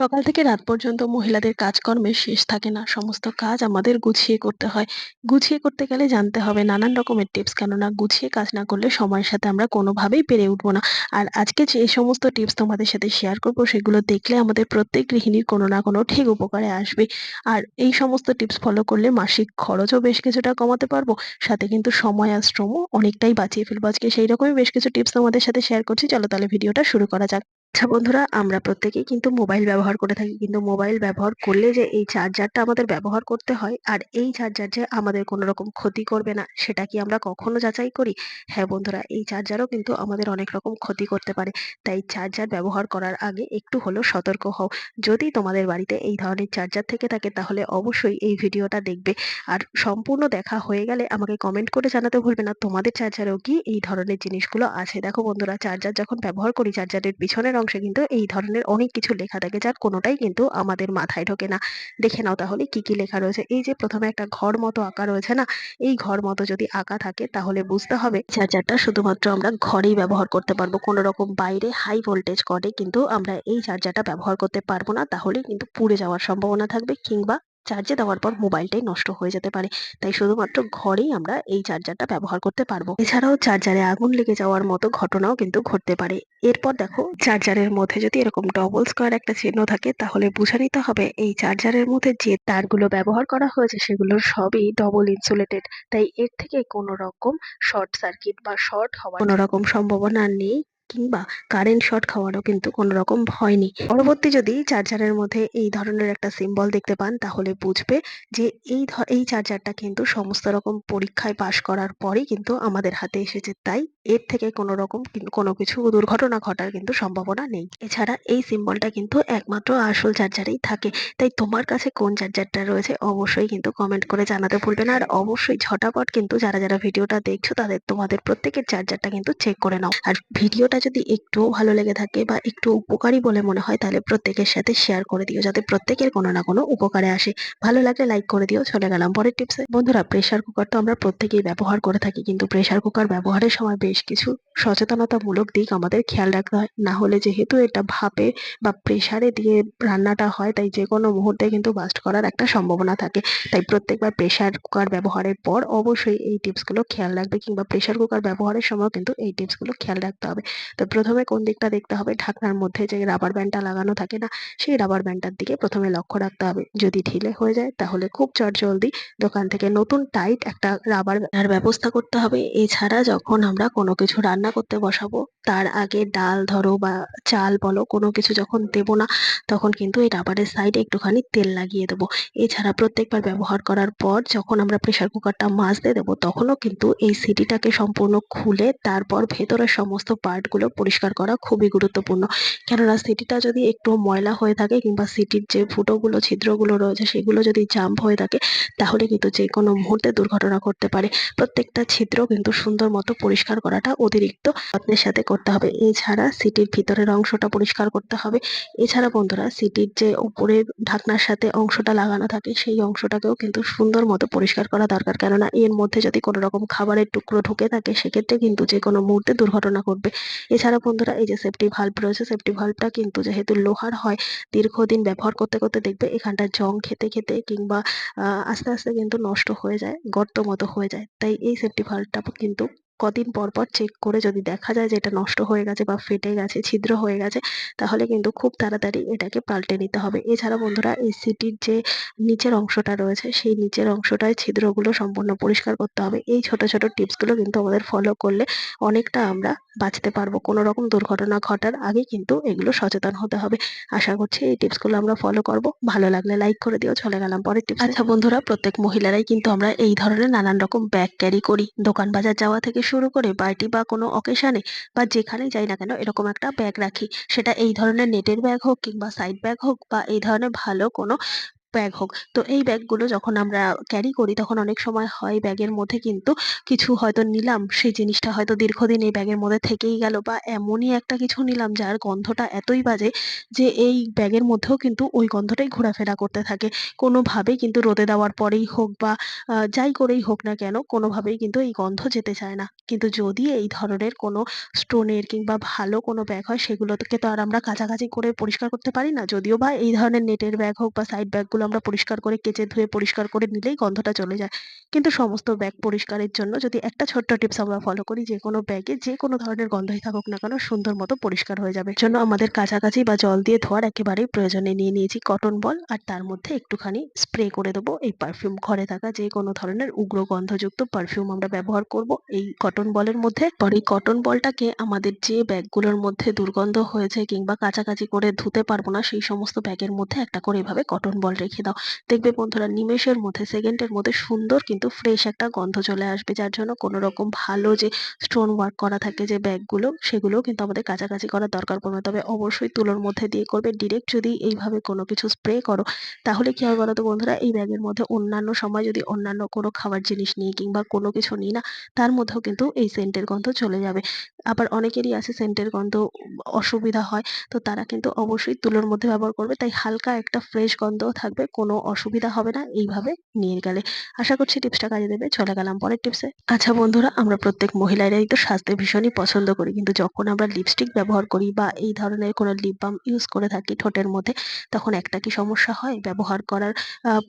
সকাল থেকে রাত পর্যন্ত মহিলাদের কাজকর্মের শেষ থাকে না। সমস্ত কাজ আমাদের গুছিয়ে করতে হয়। গুছিয়ে করতে গেলে জানতে হবে নানান রকমের টিপস, কেননা গুছিয়ে কাজ না করলে সময়ের সাথে আমরা কোনোভাবেই পেরে উঠবো না। আর আজকে যে সমস্ত টিপস তোমাদের সাথে শেয়ার করব, সেগুলো দেখলে আমাদের প্রত্যেক গৃহিণীর কোনো না কোনো ঠিক উপকারে আসবে। আর এই সমস্ত টিপস ফলো করলে মাসিক খরচও বেশ কিছুটা কমাতে পারব। সাথে কিন্তু সময় আর শ্রমও অনেকটাই বাঁচিয়ে ফেলব। আজকে সেই রকমই বেশ কিছু টিপস তোমাদের সাথে শেয়ার করছি। চলো তাহলে ভিডিওটা শুরু করা যাক। আচ্ছা বন্ধুরা, আমরা প্রত্যেকেই কিন্তু মোবাইল ব্যবহার করে থাকি। কিন্তু মোবাইল ব্যবহার করলে যে এই চার্জারটা আমাদের ব্যবহার করতে হয়, আর এই চার্জার যে আমাদের কোনো রকম ক্ষতি করবে না, সেটা কি আমরা কখনো যাচাই করি? হ্যাঁ বন্ধুরা, এই চার্জারও কিন্তু আমাদের অনেক রকম ক্ষতি করতে পারে। তাই চার্জার ব্যবহার করার আগে একটু হলেও সতর্ক হও। যদি তোমাদের বাড়িতে এই ধরনের চার্জার থেকে থাকে, তাহলে অবশ্যই এই ভিডিওটা দেখবে। আর সম্পূর্ণ দেখা হয়ে গেলে আমাকে কমেন্ট করে জানাতে ভুলবে না, তোমাদের চার্জারেও কি এই ধরনের জিনিসগুলো আছে? দেখো বন্ধুরা চার্জার যখন ব্যবহার করি চার্জারের পিছনের অংশে কিন্তু এই ধরনের অনেক কিছু লেখা থাকে, যার কোনোটাই কিন্তু আমাদের মাথায় ঢোকে না। দেখে নাও তাহলে কি কি লেখা রয়েছে। এই যে প্রথমে একটা ঘর মতো আঁকা রয়েছে না, এই ঘর মতো যদি আঁকা থাকে তাহলে বুঝতে হবে চার্জারটা শুধুমাত্র আমরা ঘরেই ব্যবহার করতে পারব। কোনো রকম বাইরে হাই ভোল্টেজ করে কিন্তু আমরা এই চার্জারটা ব্যবহার করতে পারব না, তাহলে কিন্তু পুড়ে যাওয়ার সম্ভাবনা থাকবে কিংবা চার্জে দেওয়ার পর মোবাইলটাই নষ্ট হয়ে যেতে পারে। তাই শুধুমাত্র ঘরেই আমরা এই চার্জারটা ব্যবহার করতে পারব। এছাড়াও চার্জারে আগুন লেগে যাওয়ার মতো ঘটনাও কিন্তু ঘটতে পারে। এরপর দেখো চার্জারের মধ্যে যদি এরকম ডবল স্কোয়ার একটা চিহ্ন থাকে, তাহলে বুঝে নিতে হবে এই চার্জারের মধ্যে যে তারগুলো ব্যবহার করা হয়েছে, সেগুলো সবই ডবল ইনসুলেটেড তাই এর থেকে কোনো রকম শর্ট সার্কিট বা শর্ট হওয়ার কোনো রকম সম্ভাবনা নেই। কিংবা কারেন্ট শর্ট খাওয়ারও কিন্তু কোনো রকম হয়নি। পরবর্তী যদি চার্জারের মধ্যে এই ধরনের একটা সিম্বল দেখতে পান, তাহলে বুঝবে যে এই এই চার্জারটা কিন্তু সমস্ত রকম পরীক্ষায় পাশ করার পরেই কিন্তু আমাদের হাতে এসেছে। তাই এর থেকে কোনো রকম কোনো কিছু দুর্ঘটনা ঘটার কিন্তু সম্ভাবনা নেই। এছাড়া এই সিম্বলটা কিন্তু একমাত্র আসল চার্জারেই থাকে। তাই তোমার কাছে কোন চার্জারটা রয়েছে অবশ্যই কিন্তু কমেন্ট করে জানাতে ভুলবে না। আর অবশ্যই ঝটাপট কিন্তু যারা যারা ভিডিওটা দেখছ তাদের, তোমাদের প্রত্যেকের চার্জারটা কিন্তু চেক করে নাও। আর ভিডিওটা যদি একটুও ভালো লেগে থাকে বা একটু উপকারী বলে মনে হয় তাহলে প্রত্যেকের সাথে শেয়ার করে দিও যাতে প্রত্যেকের কোনো না কোনো উপকারে আসে। ভালো লাগলে লাইক করে দিও। চলে গেলাম পরের টিপসে বন্ধুরা প্রেশার কুকার তো আমরা প্রত্যেকেই ব্যবহার করে থাকি। কিন্তু প্রেশার কুকার ব্যবহারের সময় বেশ কিছু সচেতনতামূলক দিক আমাদের খেয়াল রাখতে হয়। না হলে যেহেতু এটা ভাপে বা প্রেসারে দিয়ে রান্নাটা হয়, তাই যে কোনো মুহূর্তে কিন্তু বাস্ট করার একটা সম্ভাবনা থাকে। তাই প্রত্যেকবার প্রেসার কুকার ব্যবহারের পর অবশ্যই এই টিপসগুলো খেয়াল রাখবে কিংবা প্রেসার কুকার ব্যবহারের সময় কিন্তু এই টিপসগুলো খেয়াল রাখতে হবে। তো প্রথমে কোন দিকটা দেখতে হবে? ঢাকনার মধ্যে যে রাবার ব্যান্ডটা লাগানো থাকে না, সেই রাবার ব্যান্ডটার দিকে প্রথমে লক্ষ্য রাখতে হবে। যদি ঢিলে হয়ে যায়, তাহলে খুব চটজলদি দোকান থেকে নতুন টাইট একটা রাবার ব্যবস্থা করতে হবে। এছাড়া যখন আমরা কোনো কিছু রান্না করতে বসাবো, তার আগে ডাল ধরো বা চাল বলো, কোনো কিছু যখন দেবো না, তখন কিন্তু এই রাবারের সাইডে একটুখানি তেল লাগিয়ে দেবো। এছাড়া প্রত্যেকবার ব্যবহার করার পর যখন আমরা প্রেশার কুকারটা মাজতে দেবো, তখনও কিন্তু এই সিটিটাকে সম্পূর্ণ খুলে তারপর ভেতরের সমস্ত পার্টগুলো পরিষ্কার করা খুবই গুরুত্বপূর্ণ। কেননা সিটিটা যদি একটু ময়লা হয়ে থাকে কিংবা সিটির যে ফুটোগুলো, ছিদ্রগুলো রয়েছে, সেগুলো যদি জাম্প হয়ে থাকে, তাহলে কিন্তু যে কোনো মুহূর্তে দুর্ঘটনা ঘটতে পারে। প্রত্যেকটা ছিদ্র কিন্তু সুন্দর মতো পরিষ্কার করাটা অতিরিক্ত যত্নের সাথে করতে হবে। এছাড়া সিটির ভিতরের অংশটা পরিষ্কার করতে হবে। এছাড়া বন্ধুরা, সিটির যে উপরের ঢাকনার সাথে অংশটা লাগানো থাকে, সেই অংশটাকেও কিন্তু সুন্দর মতো পরিষ্কার করা দরকার। কেননা এর মধ্যে যদি কোনো রকম খাবারের টুকরো ঢুকে থাকে, সেক্ষেত্রে কিন্তু যে কোনো মুহূর্তে দুর্ঘটনা ঘটবে। এছাড়া বন্ধুরা, এই যে সেফটি ভাল্ব রয়েছে সেফটি ভাল্বটা কিন্তু যেহেতু লোহার হয়, দীর্ঘদিন ব্যবহার করতে করতে দেখবে এখানটা জং খেতে খেতে কিংবা আস্তে আস্তে কিন্তু নষ্ট হয়ে যায়, গর্ত মতো হয়ে যায়। তাই এই সেফটি ভাল্বটা কিন্তু কদিন পর পর চেক করে যদি দেখা যায় যে এটা নষ্ট হয়ে গেছে বা ফেটে গেছে, ছিদ্র হয়ে গেছে, তাহলে কিন্তু খুব তাড়াতাড়ি এটাকে পাল্টে নিতে হবে। এছাড়া বন্ধুরা এই সিটির যে নিচের অংশটা রয়েছে, সেই নিচের অংশটায় ছিদ্রগুলো সম্পূর্ণ পরিষ্কার করতে হবে। এই ছোট ছোট টিপসগুলো কিন্তু আমাদের ফলো করলে অনেকটা আমরা বাঁচতে পারব। কোনো রকম দুর্ঘটনা ঘটার আগে কিন্তু এগুলো সচেতন হতে হবে। আশা করছি এই টিপসগুলো আমরা ফলো করব। ভালো লাগলে লাইক করে দিও। চলে গেলাম পরের টিপস আচ্ছা বন্ধুরা, প্রত্যেক মহিলারাই কিন্তু আমরা এই ধরনের নানান রকম ব্যাগ ক্যারি করি। দোকান বাজার যাওয়া থেকে শুরু করে পার্টি বা কোনো অকেশানে বা যেখানে যাই না কেন এরকম একটা ব্যাগ রাখি। সেটা এই ধরনের নেটের ব্যাগ হোক কিংবা সাইড ব্যাগ হোক বা এই ধরনের ভালো কোনো ব্যাগ হোক। তো এই ব্যাগগুলো যখন আমরা ক্যারি করি তখন অনেক সময় হয় ব্যাগের মধ্যে কিন্তু কিছু হয়তো নিলাম, সেই জিনিসটা হয়তো দীর্ঘদিন এই ব্যাগের মধ্যে থেকেই গেল বা এমনই একটা কিছু নিলাম যার গন্ধটা এতই বাজে যে এই ব্যাগের মধ্যেও কিন্তু ওই গন্ধটাই ঘোরাফেরা করতে থাকে। কোনোভাবেই কিন্তু রোদে দেওয়ার পরেই হোক বা যাই করেই হোক না কেন কোনোভাবেই কিন্তু এই গন্ধ যেতে চায় না। কিন্তু যদি এই ধরনের কোনো স্টোনের কিংবা ভালো কোনো ব্যাগ হয় সেগুলোকে তো আর আমরা কাচাকাচি করে পরিষ্কার করতে পারি না। যদিও বা এই ধরনের নেটের ব্যাগ হোক বা সাইড ব্যাগগুলো আমরা পরিষ্কার করে কেচে ধুয়ে পরিষ্কার করে নিলেই গন্ধটা চলে যায়। কিন্তু সমস্ত ব্যাগ পরিষ্কারের জন্য যদি একটা ছোট্ট টিপস আমরা ফলো করি যেকোনো ব্যাগে যে কোনো ধরনের গন্ধই থাকুক না কেন, সুন্দর মতো পরিষ্কার হয়ে যাবে। জন্য আমাদের কাছাকাছি বা জল দিয়ে ধোয়ার একেবারেই প্রয়োজনে নিয়ে নিয়েছি কটন বল আর তার মধ্যে একটুখানি স্প্রে করে দেবো এই পারফিউম। ঘরে থাকা যেকোনো ধরনের উগ্র গন্ধযুক্ত পারফিউম আমরা ব্যবহার করব এই কটন বলের মধ্যে। পরে এই কটন বলটাকে আমাদের যে ব্যাগগুলোর মধ্যে দুর্গন্ধ হয়েছে কিংবা কাছাকাছি করে ধুতে পারব না, সেই সমস্ত ব্যাগের মধ্যে একটা করে এভাবে কটন বল রেখে দাও। দেখবে বন্ধুরা, নিমেষের মধ্যে সেকেন্ডের মধ্যে সুন্দর কিন্তু ফ্রেশ একটা গন্ধ চলে আসবে। যার জন্য কোনো রকম ভালো যে স্টোন ওয়ার্ক করা থাকে, যে ব্যাগগুলো, সেগুলোও কিন্তু আমাদের কাছাকাছি করার দরকার পড়বে তবে অবশ্যই তুলোর মধ্যে দিয়ে করবে। ডিরেক্ট যদি এইভাবে কোনো কিছু স্প্রে করো, তাহলে কি হবে বলো তো বন্ধুরা এই ব্যাগের মধ্যে অন্যান্য সময় যদি অন্যান্য কোনো খাবার জিনিস নিই কিংবা কোনো কিছু নিই না, তার মধ্যেও কিন্তু এই সেন্টের গন্ধ চলে যাবে। আবার অনেকেরই আছে সেন্টের গন্ধ অসুবিধা হয়। তো তারা কিন্তু অবশ্যই তুলোর মধ্যে ব্যবহার করবে। তাই হালকা একটা ফ্রেশ গন্ধও থাকবে। কোনো অসুবিধা হবে না এইভাবে নিয়ে গেলে। আশা করছি টিপসটা কাজে দেবে। চলে গেলাম পরের টিপসে। আচ্ছা বন্ধুরা আমরা প্রত্যেক মহিলারাই তো সাজতে ভীষণই পছন্দ করি। কিন্তু যখন আমরা লিপস্টিক ব্যবহার করি বা এই ধরনের কোনো লিপ বাম ইউজ করে থাকি ঠোঁটের মধ্যে তখন একটা কি সমস্যা হয় ব্যবহার করার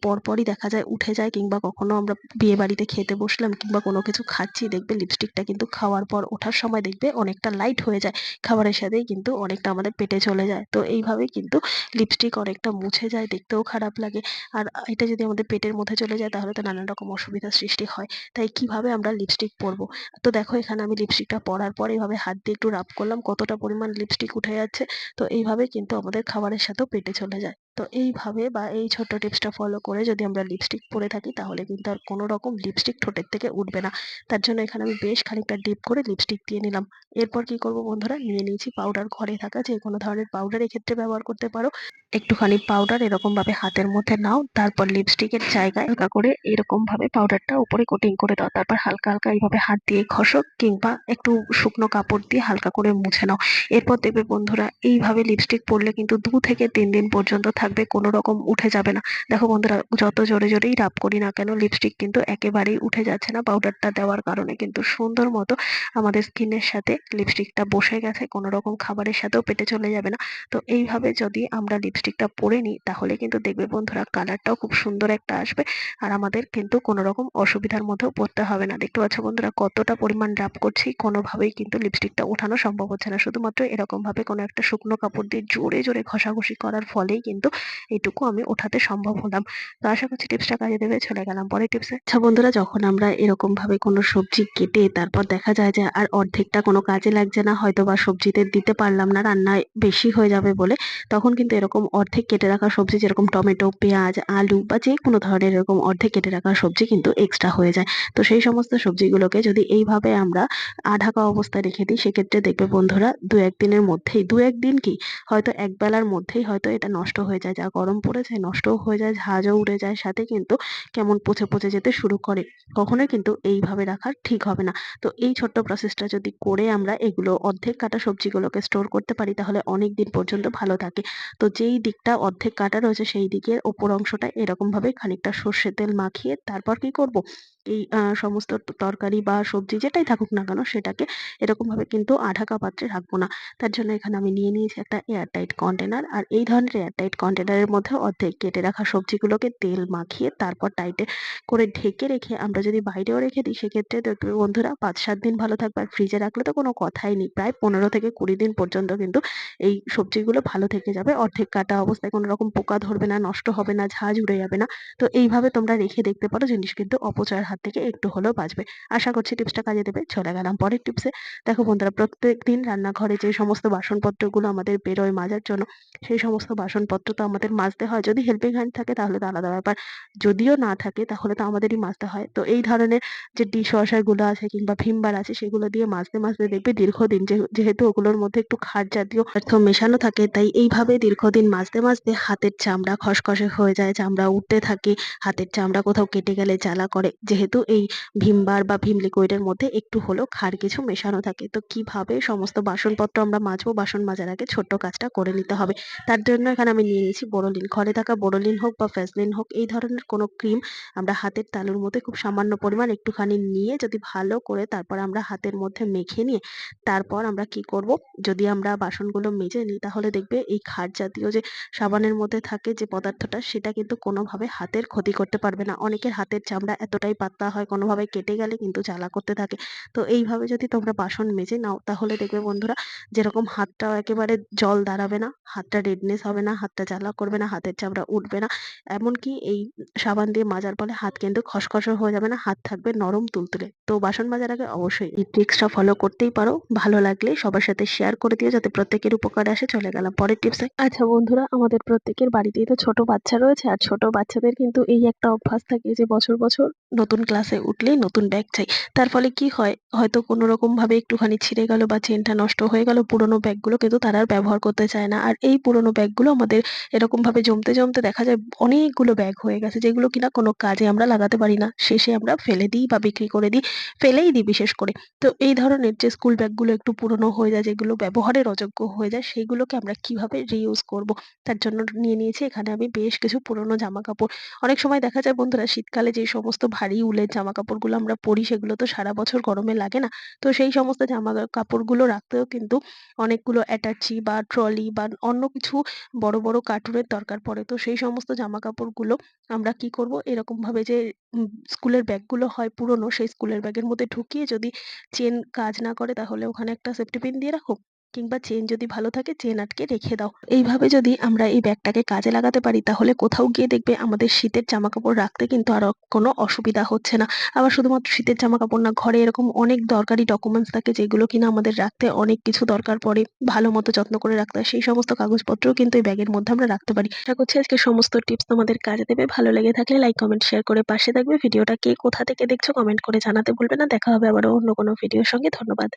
পরপরই দেখা যায় উঠে যায় কিংবা কখনো আমরা বিয়ে বাড়িতে খেতে বসলাম কিংবা কোনো কিছু খাচ্ছি দেখবে লিপস্টিকটা কিন্তু খাওয়ার পর ওঠার সময় দেখবে অনেকটা লাইট হয়ে যায়। খাবারের সাথেই কিন্তু অনেকটা আমাদের পেটে চলে যায়। তো এইভাবেই কিন্তু লিপস্টিক অনেকটা মুছে যায়, দেখতেও খারাপ লাগে। আর এটা যদি আমাদের পেটের মধ্যে চলে যায় তাহলে তো নানান রকম অসুবিধার সৃষ্টি হয়। তাই কীভাবে আমরা লিপস্টিক পরবো? তো দেখো এখানে আমি লিপস্টিকটা পরার পর এইভাবে হাত দিয়ে একটু রাব করলাম, কতটা পরিমাণ লিপস্টিক উঠে যাচ্ছে। তো এইভাবে কিন্তু আমাদের খাবারের সাথেও পেটে চলে যায়। তো এইভাবে বা এই ছোট্ট টিপসটা ফলো করে যদি আমরা লিপস্টিক পরে থাকি তাহলে কিন্তু আর কোনো রকম লিপস্টিক ঠোঁটের থেকে উঠবে না। তার জন্য এখানে আমি বেশ খানিকটা ডিপ করে লিপস্টিক দিয়ে নিলাম। এরপর কি করব বন্ধুরা নিয়ে নিয়েছি পাউডার ঘরে থাকা যেকোনো ধরনের পাউডার এক্ষেত্রে ব্যবহার করতে পারো। একটুখানি পাউডার এরকমভাবে হাতের মধ্যে নাও তারপর লিপস্টিকের জায়গায় হালকা করে এরকমভাবে পাউডারটা উপরে কোটিং করে দাও। তারপর হালকা, হালকা এইভাবে হাত দিয়ে ঘষো কিংবা একটু শুকনো কাপড় দিয়ে হালকা করে মুছে নাও। এরপর দেখবে বন্ধুরা এইভাবে লিপস্টিক পরলে কিন্তু দু থেকে তিন দিন পর্যন্ত থাকবে কোনো রকম উঠে যাবে না। দেখো বন্ধুরা যত জোরে, জোরেই রাব করি না কেন লিপস্টিক কিন্তু একেবারেই উঠে যাচ্ছে না পাউডারটা দেওয়ার কারণে কিন্তু সুন্দর মতো আমাদের স্কিনের সাথে লিপস্টিকটা বসে গেছে। কোনো রকম খাবারের সাথেও পেটে চলে যাবে না। তো এইভাবে যদি আমরা লিপস্টিকটা পরে নিই তাহলে কিন্তু দেখবে বন্ধুরা কালারটাও খুব সুন্দর একটা আসবে। আর আমাদের কিন্তু কোনো রকম অসুবিধার মধ্যেও পড়তে হবে না। দেখতে পাচ্ছ বন্ধুরা কতটা পরিমাণ রাব করছি কোনোভাবেই কিন্তু লিপস্টিকটা ওঠানো সম্ভব হচ্ছে না। শুধুমাত্র এরকমভাবে কোনো একটা শুকনো কাপড় দিয়ে জোরে, জোরে ঘষাঘষি করার ফলেই কিন্তু এইটুকু আমি ওঠাতে সম্ভব হলাম। তো আশা করছি টিপসটা কাজে দেবে। চলে গেলাম পরে টিপসে। আচ্ছা বন্ধুরা যখন আমরা এরকমভাবে কোনো সবজি কেটে তারপর দেখা যায় যে আর অর্ধেকটা কোনো কাজে লাগছে না হয়তো বা সবজিতে দিতে পারলাম না রান্নায় বেশি হয়ে যাবে বলে তখন কিন্তু এরকম অর্ধেক কেটে রাখা সবজি যেরকম টমেটো, পেঁয়াজ, আলু বা যেকোনো ধরনের এরকম অর্ধেক কেটে রাখা সবজি কিন্তু এক্সট্রা হয়ে যায়। তো সেই সমস্ত সবজিগুলোকে যদি এইভাবে আমরা আঢাকা অবস্থায় রেখে দিই সেক্ষেত্রে দেখবে বন্ধুরা দু একদিনের মধ্যেই দু একদিন কি হয়তো এক বেলার মধ্যেই হয়তো এটা নষ্ট হয়ে যায়। যা গরম পড়েছে নষ্টও হয়ে যায়, ঝাঁঝও উড়ে যায় সাথে কিন্তু কেমন পচে, পচে যেতে শুরু করে। কখনোই কিন্তু এইভাবে রাখা ঠিক হবে না। তো এই ছোট্ট প্রসেসটা যদি করে আমরা এগুলো অর্ধেক কাটা সবজিগুলোকে স্টোর করতে পারি তাহলে অনেক দিন পর্যন্ত ভালো থাকে। তো যেই দিকটা অর্ধেক কাটা রয়েছে সেই দিকের ওপর অংশটা এরকমভাবে খানিকটা সর্ষের তেল মাখিয়ে তারপর কি করব এই সমস্ত তরকারি বা সবজি যেটাই থাকুক না কেন সেটাকে এরকমভাবে কিন্তু আঢাকা পাত্রে রাখব না। তার জন্য এখানে আমি নিয়ে নিয়েছি একটা এয়ার টাইট কন্টেনার আর এই ধরনের এয়ার টাইট কন্টেনারের মধ্যে অর্ধেক কেটে রাখা সবজিগুলোকে তেল মাখিয়ে তারপর টাইটে করে ঢেকে রেখে আমরা যদি বাইরেও রেখে দিই সেক্ষেত্রে বন্ধুরা ৫-৭ দিন ভালো থাকবে আর ফ্রিজে রাখলে তো কোনো কথাই নেই। প্রায় ১৫ থেকে ২০ দিন পর্যন্ত কিন্তু এই সবজিগুলো ভালো থেকে যাবে। অর্ধেক কাটা অবস্থায় কোনো রকম পোকা ধরবে না, নষ্ট হবে না, ঝাঁঝ উড়ে যাবে না। তো এইভাবে তোমরা রেখে দেখতে পারো জিনিস কিন্তু অপচয়ের হাত থেকে একটু হলেও বাঁচবে। আশা করছি টিপসটা কাজে দেবে। চলে গেলাম পরের টিপসে। দেখো বন্ধুরা প্রত্যেকদিন রান্নাঘরে যে সমস্ত বাসনপত্রগুলো আমাদের বেরোয় মাজার জন্য সেই সমস্ত বাসনপত্র তো আমাদের মাজতে হয়। যদি হেল্পিং হ্যান্ড থাকে তাহলে তো আলাদা ব্যাপার। যদিও না থাকে তাহলে তো আমাদেরই মাজতে হয়। তো এই ধরনের যে ডিশ ওয়াশারগুলো আছে কিংবা ভিম বার আছে সেগুলো দিয়ে মাজতে মাজতে দেখবে দীর্ঘদিন যেহ- যেহেতু ওগুলোর মধ্যে একটু খার জাতীয় পদার্থ মেশানো থাকে তাই এইভাবে দীর্ঘদিন মাজতে মাজতে হাতের চামড়া খসখসে হয়ে যায়, চামড়া উঠতে থাকে, হাতের চামড়া কোথাও কেটে গেলে জ্বালা করে। যেহেতু এই ভিম বার বা ভিম লিকুইডের মধ্যে একটু হলেও খার কিছু মেশানো থাকে। তো কীভাবে সমস্ত বাসনপত্র আমরা মাজবো, বাসন মাজার আগে ছোট্ট কাজটা করে নিতে হবে। তার জন্য এখানে আমি নিয়ে নিয়েছি বোরোলিন। ঘরে থাকা বোরোলিন হোক বা ফ্যাসলিন হোক, এই ধরনের কোনো ক্রিম আমরা হাতের তালুর মধ্যে খুব সামান্য পরিমাণ একটুখানি নিয়ে যদি ভালো করে তারপর আমরা হাতের মধ্যে মেখে নিয়ে তারপর আমরা কি করব? যদি আমরা বাসনগুলো মেজে নিই, তাহলে দেখবে এই খাট জাতীয় যে সাবানের মধ্যে থাকে যে পদার্থটা, সেটা কিন্তু কোনোভাবে হাতের ক্ষতি করতে পারবে না। অনেকের হাতের চামড়া এতটাই পাতলা হয়, কোনোভাবে কেটে গেলে কিন্তু জ্বালা করতে থাকে। তো এইভাবে যদি তোমরা বাসন মেজে নাও, তাহলে দেখবে বন্ধুরা, যেরকম হাতটাও একেবারে জল দাঁড়াবে না, হাতটা রেডনেস হবে না, হাতটা জ্বালা করবে না, হাতের চামড়া উঠবে না। এমনকি এই সাবান দিয়ে মাজার ফলে হাত কিন্তু খসখসে হয়ে যাবে না, হাত থাকবে নরম তুলতুলে। তো বাসন মাজার আগে অবশ্যই এই ট্রিক্সটা ফলো করতেই পারো। ভালো লাগলে সবার সাথে শেয়ার করে দিও যাতে প্রত্যেকের উপকারে আসে। চলে গেলাম পরের টিপসে আচ্ছা বন্ধুরা, আমাদের প্রত্যেকের বাড়িতেই তো ছোট বাচ্চা রয়েছে। আর ছোট বাচ্চাদের কিন্তু এই একটা অভ্যাস থাকে যে বছর বছর নতুন ক্লাসে উঠলেই নতুন ব্যাগ চাই। তার ফলে কি হয়? হয়তো কোনো রকম ভাবে একটুখানি ছিঁড়ে গেল বা চেনটা নষ্ট হয়ে গেল, পুরোনো ব্যাগগুলো কিন্তু তারা আর ব্যবহার করতে চায় না। আর এই পুরোনো ব্যাগগুলো আমাদের এরকম ভাবে জমতে জমতে দেখা যায় অনেকগুলো ব্যাগ হয়ে গেছে, যেগুলো কিনা কোনো কাজে আমরা লাগাতে পারি না। শেষে আমরা ফেলে দিই বা বিক্রি করে দিই, ফেলেই দিই বিশেষ করে। তো এই ধরনের যে স্কুল ব্যাগগুলো একটু পুরোনো হয়ে যায়, যেগুলো ব্যবহারের অযোগ্য হয়ে যায় সেইগুলোকে আমরা কীভাবে রিইউজ করব? তার জন্য নিয়ে নিয়েছি এখানে আমি বেশ কিছু পুরোনো জামা কাপড় অনেক সময় দেখা যায় বন্ধুরা, শীতকালে যে সমস্ত ভারী উলের জামা কাপড়গুলো আমরা পরি, সেগুলো তো সারা বছর গরমে লাগে না। তো সেই সমস্ত জামা কাপড়গুলো রাখতেও কিন্তু অনেকগুলো অ্যাটাচি বা ট্রলি বা অন্য কিছু বড় বড় কার্টুনের দরকার পড়ে। তো সেই সমস্ত জামা কাপড়গুলো আমরা কি করব? এরকম ভাবে যে স্কুলের ব্যাগগুলো হয় পুরনো, সেই স্কুলের ব্যাগের মধ্যে ঢুকিয়ে যদি চেন কাজ না করে তাহলে ওখানে একটা সেফটি পিন দিয়ে রাখো। কিংবা চেন যদি ভালো থাকে, চেন আটকে রেখে দাও। এইভাবে যদি আমরা এই ব্যাগটাকে কাজে লাগাতে পারি, তাহলে কোথাও গিয়ে দেখবে আমাদের শীতের জামা কাপড় রাখতে কিন্তু আর কোনো অসুবিধা হচ্ছে না। আবার শুধুমাত্র শীতের জামা কাপড় না, ঘরে এরকম অনেক দরকারি ডকুমেন্টস থাকে, যেগুলো কিনা আমাদের রাখতে অনেক কিছু দরকার পড়ে। ভালো মতো যত্ন করে রাখতে হয়, সেই সমস্ত কাগজপত্রও কিন্তু এই ব্যাগের মধ্যে আমরা রাখতে পারি। আশা করছি আজকে সমস্ত টিপস তোমাদের কাজে দেবে। ভালো লেগে থাকলে লাইক কমেন্ট শেয়ার করে পাশে থাকবে। ভিডিওটা কে কোথা থেকে দেখছ কমেন্ট করে জানাতে ভুলবে না। দেখা হবে আবারও অন্য কোনো ভিডিওর সঙ্গে। ধন্যবাদ।